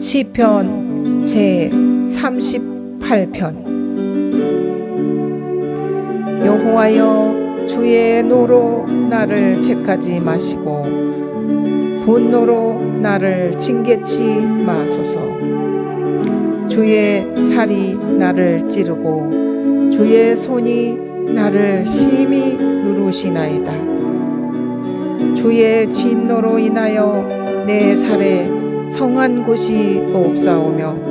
시편 제 38편. 여호와여 주의 노로 나를 책하지 마시고 분노로 나를 징계치 마소서. 주의 살이 나를 찌르고 주의 손이 나를 심히 누르시나이다 주의 진노로 인하여 내 살에 성한 곳이 없사오며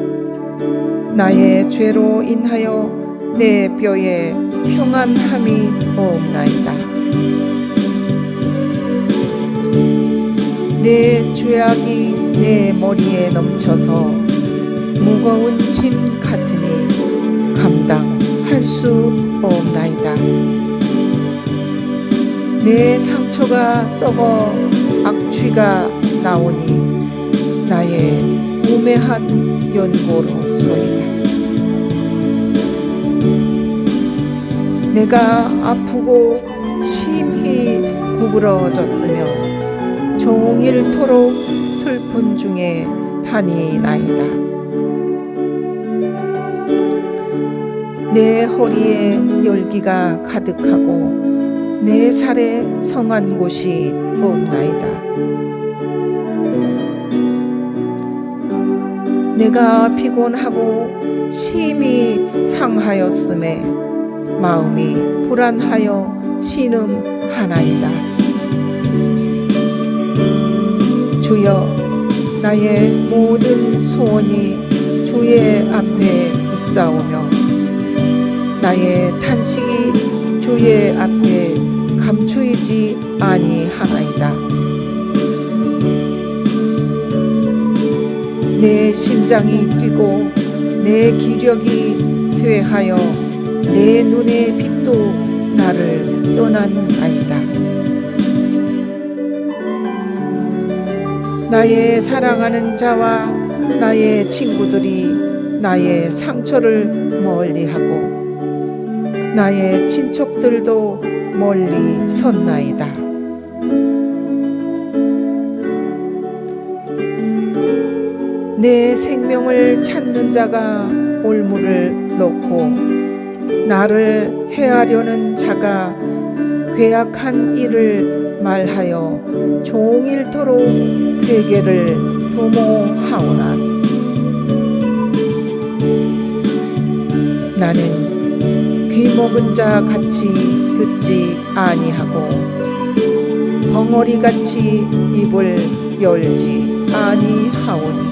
나의 죄로 인하여 내 뼈에 평안함이 없나이다. 내 죄악이 내 머리에 넘쳐서 무거운 짐 같으니 감당할 수 없나이다. 내 상처가 썩어 악취가 나오니 나의 우매한 연고로소이다. 내가 아프고 심히 구부러졌으며 종일토록 슬픈 중에 다니나이다. 내 허리에 열기가 가득하고 내 살에 성한 곳이 없나이다. 내가 피곤하고 심히 상하였음에 마음이 불안하여 신음하나이다. 주여 나의 모든 소원이 주의 앞에 있사오며 나의 탄식이 주의 앞에 감추이지 아니하나이다. 내 심장이 뛰고 내 기력이 쇠하여 내 눈의 빛도 나를 떠난 아이다. 나의 사랑하는 자와 나의 친구들이 나의 상처를 멀리하고 나의 친척들도 멀리 섰나이다. 내 생명을 찾는 자가 올무를 놓고 나를 해하려는 자가 괴악한 일을 말하여 종일토록 괴계를 도모하오나 나는 귀먹은 자 같이 듣지 아니하고 벙어리 같이 입을 열지 아니하오니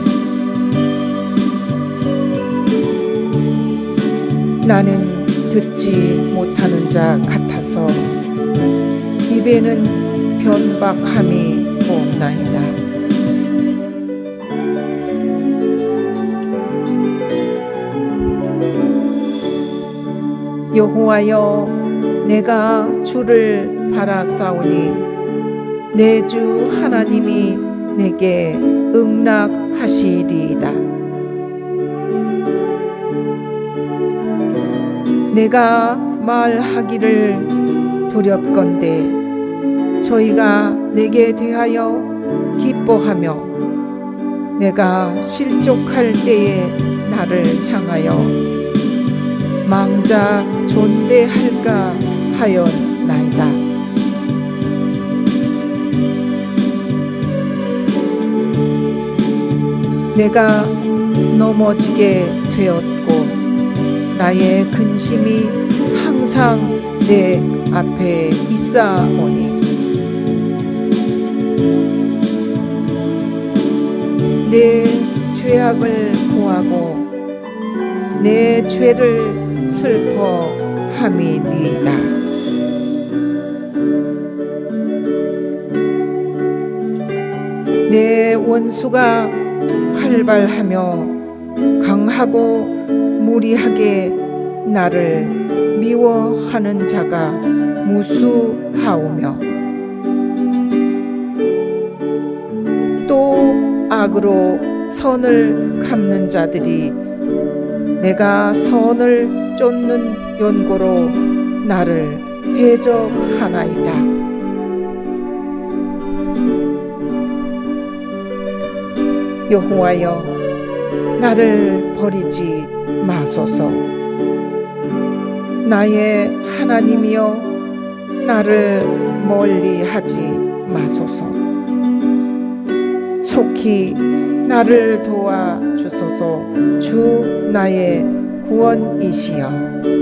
나는 듣지 못하는 자 같아서 입에는 변박함이 없나이다. 여호와여 내가 주를 바라싸우니 내 주 하나님이 내게 응낙하시리이다. 내가 말하기를 두렵건대 저희가 내게 대하여 기뻐하며 내가 실족할 때에 나를 향하여 망자 존대할까 하였나이다. 내가 넘어지게 되었고 나의 근심이 항상 내 앞에 있사오니 내 죄악을 고하고 내 죄를 슬퍼함이니이다. 내 원수가 활발하며 강하고 무리하게 나를 미워하는 자가 무수하오며 또 악으로 선을 갚는 자들이 내가 선을 쫓는 연고로 나를 대적하나이다. 여호와여 나를 버리지 마소서. 나의 하나님이여 나를 멀리 하지 마소서. 속히 나를 도와 주소서. 주 나의 구원이시여